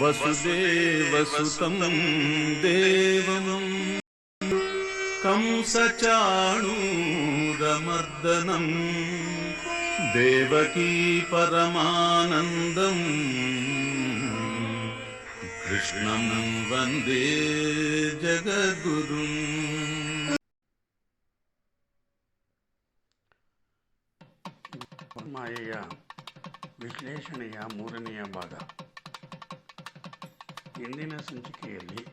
वसुदेवसुतं देवम् कंसचाणूरमर्दनम् देवकी परमानन्दम् कृष्णं वन्दे जगद्गुरुम् ಮಾಯೆಯ ವಿಶ್ಲೇಷಣೆಯ ಮೂರನೆಯ ಭಾಗ ಇಂದಿನ ಸಂಚಿಕೆಯಲ್ಲಿ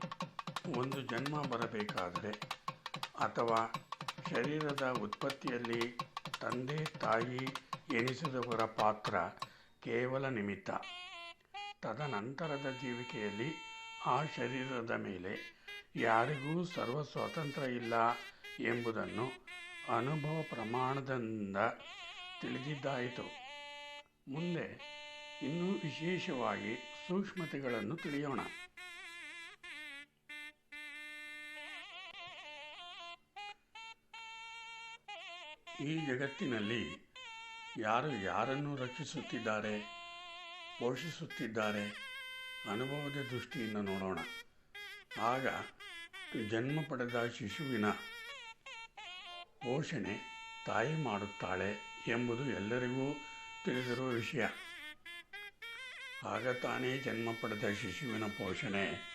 ಒಂದು ಜನ್ಮ ಬರಬೇಕಾದರೆ ಅಥವಾ ಶರೀರದ ಉತ್ಪತ್ತಿಯಲ್ಲಿ ತಂದೆ, ತಾಯಿ ಎನಿಸಿದವರ ಪಾತ್ರ ಕೇವಲ ನಿಮಿತ್ತ. ತದನಂತರದ ಜೀವಿಕೆಯಲ್ಲಿ ಆ ಶರೀರದ ಮೇಲೆ ಯಾರಿಗೂ ಸರ್ವ ಸ್ವಾತಂತ್ರ್ಯ ಇಲ್ಲ ಎಂಬುದನ್ನು ಅನುಭವ ಪ್ರಮಾಣದಿಂದ ತಿಳಿದಿದ್ದಾಯಿತು. ಮುಂದೆ ಇನ್ನೂ ವಿಶೇಷವಾಗಿ ಸೂಕ್ಷ್ಮತೆಗಳನ್ನು ತಿಳಿಯೋಣ. ಈ ಜಗತ್ತಿನಲ್ಲಿ ಯಾರು ಯಾರನ್ನು ರಕ್ಷಿಸುತ್ತಿದ್ದಾರೆ, ಪೋಷಿಸುತ್ತಿದ್ದಾರೆ ಅನುಭವದ ದೃಷ್ಟಿಯಿಂದ ನೋಡೋಣ. ಆಗ ಜನ್ಮ ಪಡೆದ ಶಿಶುವಿನ ಪೋಷಣೆ ತಾಯಿ ಮಾಡುತ್ತಾಳೆ ಎಂಬುದು ಎಲ್ಲರಿಗೂ ತಿಳಿದಿರುವ ವಿಷಯ. ಆಗ ತಾನೇ ಜನ್ಮ ಪಡೆದ ಶಿಶುವಿನ ಪೋಷಣೆ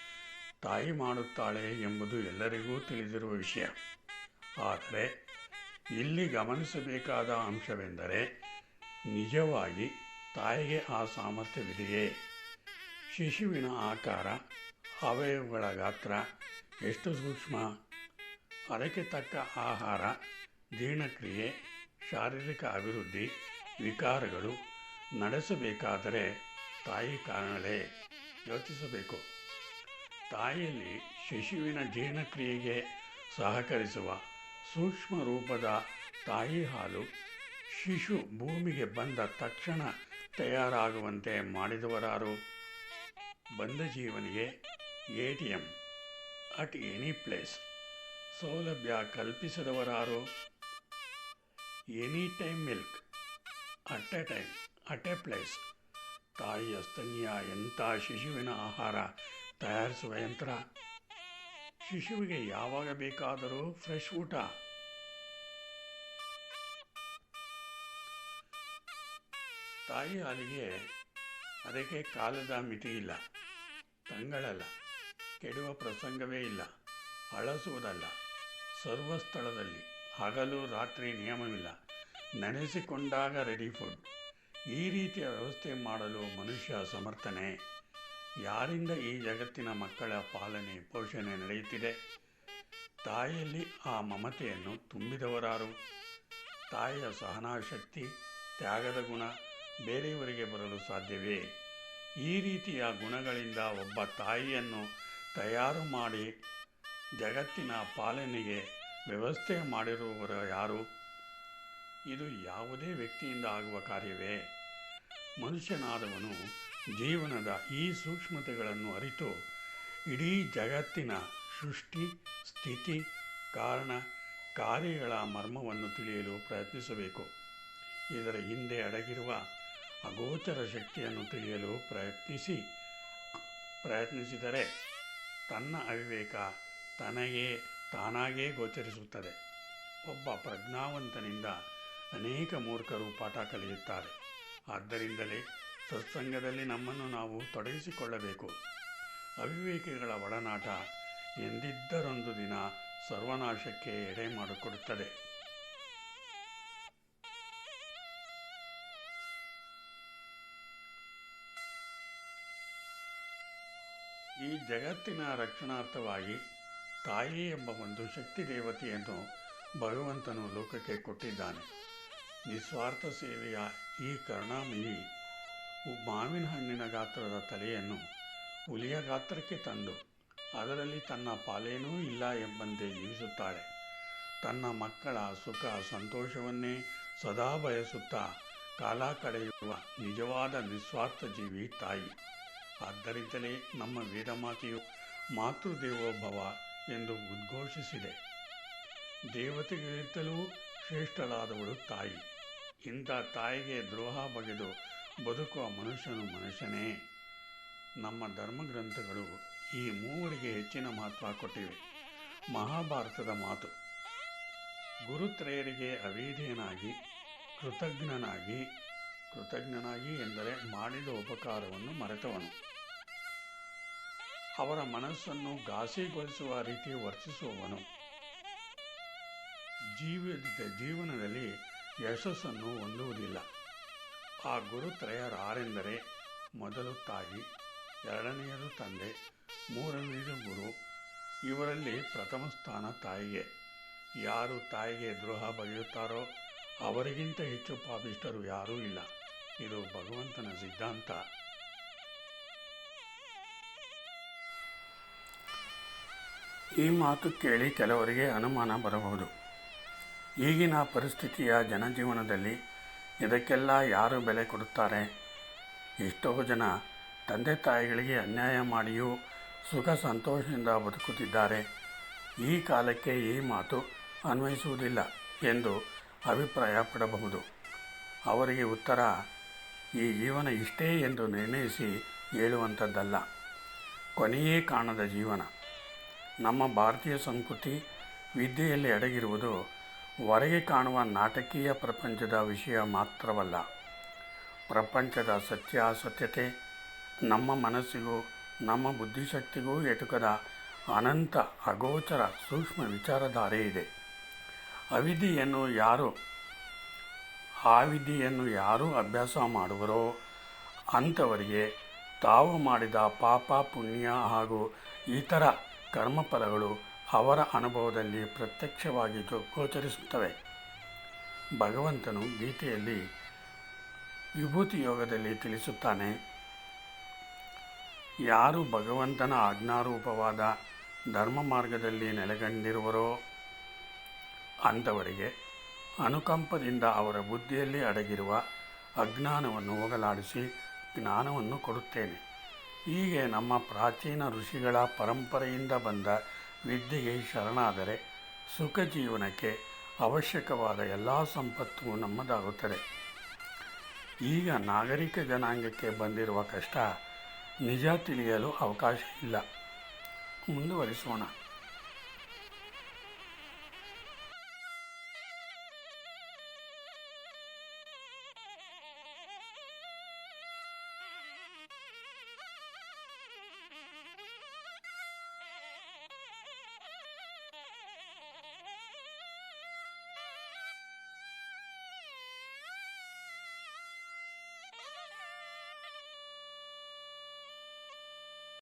ತಾಯಿ ಮಾಡುತ್ತಾಳೆ ಎಂಬುದು ಎಲ್ಲರಿಗೂ ತಿಳಿದಿರುವ ವಿಷಯ. ಆದರೆ ಇಲ್ಲಿ ಗಮನಿಸಬೇಕಾದ ಅಂಶವೆಂದರೆ ನಿಜವಾಗಿ ತಾಯಿಗೆ ಆ ಸಾಮರ್ಥ್ಯವಿದೆಯೇ? ಶಿಶುವಿನ ಆಕಾರ, ಅವಯವಗಳ ಗಾತ್ರ, ಎಷ್ಟು ಸೂಕ್ಷ್ಮ? ಅದಕ್ಕೆ ತಕ್ಕ ಆಹಾರ ಜೀರ್ಣಕ್ರಿಯೆ ಶಾರೀರಿಕ ಅಭಿವೃದ್ಧಿ, ವಿಕಾರಗಳು ನಡೆಸಬೇಕಾದರೆ ತಾಯಿ ಕಾರಣಲೇ ಯೋಚಿಸಬೇಕು. ತಾಯಿಯಲ್ಲಿ ಶಿಶುವಿನ ಜೀರ್ಣಕ್ರಿಯೆಗೆ ಸಹಕರಿಸುವ ಸೂಕ್ಷ್ಮ ರೂಪದ ತಾಯಿ ಹಾಲು ಶಿಶು ಭೂಮಿಗೆ ಬಂದ ತಕ್ಷಣ ತಯಾರಾಗುವಂತೆ ಮಾಡಿದವರಾರು. ಬಂದ ಜೀವನಿಗೆ A T M, at any place ಸೌಲಭ್ಯ ಕಲ್ಪಿಸಿದವರಾರು. Any time milk, at a time, at a place ತಾಯಿಯ ಸ್ತನ್ಯ ಎಂಥ ಶಿಶುವಿನ ಆಹಾರ ತಯಾರಿಸುವ ಯಂತ್ರ? ಶಿಶುವಿಗೆ ಯಾವಾಗ ಬೇಕಾದರೂ ಫ್ರೆಶ್ ಊಟ. ತಾಯಿ ಹಾಲಿಗೆ ಅದಕ್ಕೆ ಕಾಲದ ಮಿತಿ ಇಲ್ಲ, ತಂಗಳಲ್ಲ, ಕೆಡುವ ಪ್ರಸಂಗವೇ ಇಲ್ಲ, ಅಳಸುವುದಲ್ಲ. ಸರ್ವ ಸ್ಥಳದಲ್ಲಿ ಹಗಲು ರಾತ್ರಿ ನಿಯಮವಿಲ್ಲ, ನೆನೆಸಿಕೊಂಡಾಗ ರೆಡಿ ಫುಡ್ ಈ ರೀತಿಯ ವ್ಯವಸ್ಥೆ ಮಾಡಲು ಮನುಷ್ಯ ಸಮರ್ಥನೆ. ಯಾರಿಂದ ಈ ಜಗತ್ತಿನ ಮಕ್ಕಳ ಪಾಲನೆ, ಪೋಷಣೆ ನಡೆಯುತ್ತಿದೆ? ತಾಯಿಯಲ್ಲಿ ಆ ಮಮತೆಯನ್ನು ತುಂಬಿದವರಾರು? ತಾಯಿಯ ಸಹನಾಶಕ್ತಿ, ತ್ಯಾಗದ ಗುಣ ಬೇರೆಯವರಿಗೆ ಬರಲು ಸಾಧ್ಯವೇ? ಈ ರೀತಿಯ ಗುಣಗಳಿಂದ ಒಬ್ಬ ತಾಯಿಯನ್ನು ತಯಾರು ಮಾಡಿ ಜಗತ್ತಿನ ಪಾಲನೆಗೆ ವ್ಯವಸ್ಥೆ ಮಾಡಿರುವವರು ಯಾರು? ಇದು ಯಾವುದೇ ವ್ಯಕ್ತಿಯಿಂದ ಆಗುವ ಕಾರ್ಯವೇ? ಮನುಷ್ಯನಾದವನು ಜೀವನದ ಈ ಸೂಕ್ಷ್ಮತೆಗಳನ್ನು ಅರಿತು ಇಡೀ ಜಗತ್ತಿನ ಸೃಷ್ಟಿ, ಸ್ಥಿತಿ, ಕಾರಣ, ಕಾರ್ಯಗಳ ಮರ್ಮವನ್ನು ತಿಳಿಯಲು ಪ್ರಯತ್ನಿಸಬೇಕು. ಇದರ ಹಿಂದೆ ಅಡಗಿರುವ ಅಗೋಚರ ಶಕ್ತಿಯನ್ನು ತಿಳಿಯಲು ಪ್ರಯತ್ನಿಸಿ. ಪ್ರಯತ್ನಿಸಿದರೆ ತನ್ನ ಅವಿವೇಕ ತನಗೇ ತಾನಾಗೇ ಗೋಚರಿಸುತ್ತದೆ. ಒಬ್ಬ ಪ್ರಜ್ಞಾವಂತನಿಂದ ಅನೇಕ ಮೂರ್ಖರು ಪಾಠ ಕಲಿಯುತ್ತಾರೆ. ಆದ್ದರಿಂದಲೇ ಸತ್ಸಂಗದಲ್ಲಿ ನಮ್ಮನ್ನು ನಾವು ತೊಡಗಿಸಿಕೊಳ್ಳಬೇಕು. ಅವಿವೇಕಿಗಳ ಒಡನಾಟ ಎಂದಿದ್ದರೊಂದು ದಿನ ಸರ್ವನಾಶಕ್ಕೆ ಎಡೆ ಮಾಡಿಕೊಡುತ್ತದೆ. ಈ ಜಗತ್ತಿನ ರಕ್ಷಣಾರ್ಥವಾಗಿ ತಾಯಿ ಎಂಬ ಒಂದು ಶಕ್ತಿ ದೇವತೆಯನ್ನು ಭಗವಂತನು ಲೋಕಕ್ಕೆ ಕೊಟ್ಟಿದ್ದಾನೆ. ನಿಸ್ವಾರ್ಥ ಸೇವೆಯ ಈ ಕರುಣಾಮಯಿ ಮಾವಿನ ಹಣ್ಣಿನ ಗಾತ್ರದ ತಲೆಯನ್ನು ಹುಲಿಯ ಗಾತ್ರಕ್ಕೆ ತಂದು ಅದರಲ್ಲಿ ತನ್ನ ಪಾಲೇನೂ ಇಲ್ಲ ಎಂಬಂತೆ ಜೀವಿಸುತ್ತಾಳೆ. ತನ್ನ ಮಕ್ಕಳ ಸುಖ ಸಂತೋಷವನ್ನೇ ಸದಾ ಬಯಸುತ್ತಾ ಕಾಲ ಕಳೆಯುವ ನಿಜವಾದ ನಿಸ್ವಾರ್ಥ ಜೀವಿ ತಾಯಿ. ಆದ್ದರಿಂದಲೇ ನಮ್ಮ ವೇದಮಾತೆಯು ಮಾತೃದೇವೋಭವ ಎಂದು ಉದ್ಘೋಷಿಸಿದೆ. ದೇವತೆಗಿಂತಲೂ ಶ್ರೇಷ್ಠಳಾದವಳು ತಾಯಿ. ಇಂಥ ತಾಯಿಗೆ ದ್ರೋಹ ಬಗೆದು ಬದುಕುವ ಮನುಷ್ಯನು ಮನುಷ್ಯನೇ. ನಮ್ಮ ಧರ್ಮಗ್ರಂಥಗಳು ಈ ಮೂವರಿಗೆ ಹೆಚ್ಚಿನ ಮಹತ್ವ ಕೊಟ್ಟಿವೆ. ಮಹಾಭಾರತದ ಮಾತು. ಗುರುತ್ರಯರಿಗೆ ಅವೇಧೇನಾಗಿ ಕೃತಜ್ಞನಾಗಿ ಕೃತಜ್ಞನಾಗಿ ಎಂದರೆ ಮಾಡಿದ ಉಪಕಾರವನ್ನು ಮರೆತವನು. ಅವರ ಮನಸ್ಸನ್ನು ಘಾಸಿಗೊಳಿಸುವ ರೀತಿ ವರ್ತಿಸುವವನು. ಜೀವಿತ ಜೀವನದಲ್ಲಿ ಯಶಸ್ಸನ್ನು ಹೊಂದುವುದಿಲ್ಲ. ಆ ಗುರುತ್ರಯರಾರೆಂದರೆ ಮೊದಲು ತಾಯಿ, ಎರಡನೆಯದು ತಂದೆ, ಮೂರನೆಯದು ಗುರು. ಇವರಲ್ಲಿ ಪ್ರಥಮ ಸ್ಥಾನ ತಾಯಿಗೆ ಯಾರು ತಾಯಿಗೆ ದ್ರೋಹ ಬಗೆಯುತ್ತಾರೋ, ಅವರಿಗಿಂತ ಹೆಚ್ಚು ಪಾಪಿಷ್ಟರು ಯಾರೂ ಇಲ್ಲ. ಇದು ಭಗವಂತನ ಸಿದ್ಧಾಂತ. ಈ ಮಾತು ಕೇಳಿ ಕೆಲವರಿಗೆ ಅನುಮಾನ ಬರಬಹುದು. ಈಗಿನ ಪರಿಸ್ಥಿತಿಯ ಜನಜೀವನದಲ್ಲಿ ಇದಕ್ಕೆಲ್ಲ ಯಾರು ಬೆಲೆ ಕೊಡುತ್ತಾರೆ? ಎಷ್ಟೋ ಜನ ತಂದೆ ತಾಯಿಗಳಿಗೆ ಅನ್ಯಾಯ ಮಾಡಿಯೂ ಸುಖ ಸಂತೋಷದಿಂದ ಬದುಕುತ್ತಿದ್ದಾರೆ. ಈ ಕಾಲಕ್ಕೆ ಈ ಮಾತು ಅನ್ವಯಿಸುವುದಿಲ್ಲ ಎಂದು ಅಭಿಪ್ರಾಯ ಪಡಬಹುದು ಅವರಿಗೆ ಉತ್ತರ, ಈ ಜೀವನ ಇಷ್ಟೇ ಎಂದು ನಿರ್ಣಯಿಸಿ ಹೇಳುವಂಥದ್ದಲ್ಲ. ಕೊನೆಯೇ ಕಾಣದ ಜೀವನ. ನಮ್ಮ ಭಾರತೀಯ ಸಂಸ್ಕೃತಿ ವಿದ್ಯೆಯಲ್ಲಿ ಅಡಗಿರುವುದು ಹೊರಗೆ ಕಾಣುವ ನಾಟಕೀಯ ಪ್ರಪಂಚದ ವಿಷಯ ಮಾತ್ರವಲ್ಲ, ಪ್ರಪಂಚದ ಸತ್ಯಾಸತ್ಯತೆ, ನಮ್ಮ ಮನಸ್ಸಿಗೂ, ನಮ್ಮ ಬುದ್ಧಿಶಕ್ತಿಗೂ ಎಟುಕದ ಅನಂತ ಅಗೋಚರ ಸೂಕ್ಷ್ಮ ವಿಚಾರಧಾರೆ ಇದೆ. ಅವಿದಿಯನ್ನು ಯಾರು ಆ ಯಾರು ಅಭ್ಯಾಸ ಮಾಡುವರೋ, ಅಂಥವರಿಗೆ ತಾವು ಮಾಡಿದ ಪಾಪ ಪುಣ್ಯ ಹಾಗೂ ಇತರ ಕರ್ಮಫಲಗಳು ಅವರ ಅನುಭವದಲ್ಲಿ ಪ್ರತ್ಯಕ್ಷವಾಗಿ ಗೋಚರಿಸುತ್ತವೆ. ಭಗವಂತನು ಗೀತೆಯಲ್ಲಿ ವಿಭೂತಿ ಯೋಗದಲ್ಲಿ ತಿಳಿಸುತ್ತಾನೆ, ಯಾರು ಭಗವಂತನ ಆಜ್ಞಾರೂಪವಾದ ಧರ್ಮ ಮಾರ್ಗದಲ್ಲಿ ನೆಲೆಗೊಂಡಿರುವರೋ ಅಂಥವರಿಗೆ ಅನುಕಂಪದಿಂದ ಅವರ ಬುದ್ಧಿಯಲ್ಲಿ ಅಡಗಿರುವ ಅಜ್ಞಾನವನ್ನು ಹೋಗಲಾಡಿಸಿ ಜ್ಞಾನವನ್ನು ಕೊಡುತ್ತೇನೆ. ಹೀಗೆ ನಮ್ಮ ಪ್ರಾಚೀನ ಋಷಿಗಳ ಪರಂಪರೆಯಿಂದ ಬಂದ ವಿದ್ಯೆಗೆ ಶರಣಾದರೆ ಸುಖ ಜೀವನಕ್ಕೆ ಅವಶ್ಯಕವಾದ ಎಲ್ಲ ಸಂಪತ್ತು ನಮ್ಮದಾಗುತ್ತದೆ. ಈಗ ನಾಗರಿಕ ಜನಾಂಗಕ್ಕೆ ಬಂದಿರುವ ಕಷ್ಟ ನಿಜ ತಿಳಿಯಲು ಅವಕಾಶ ಇಲ್ಲ. ಮುಂದುವರಿಸೋಣ.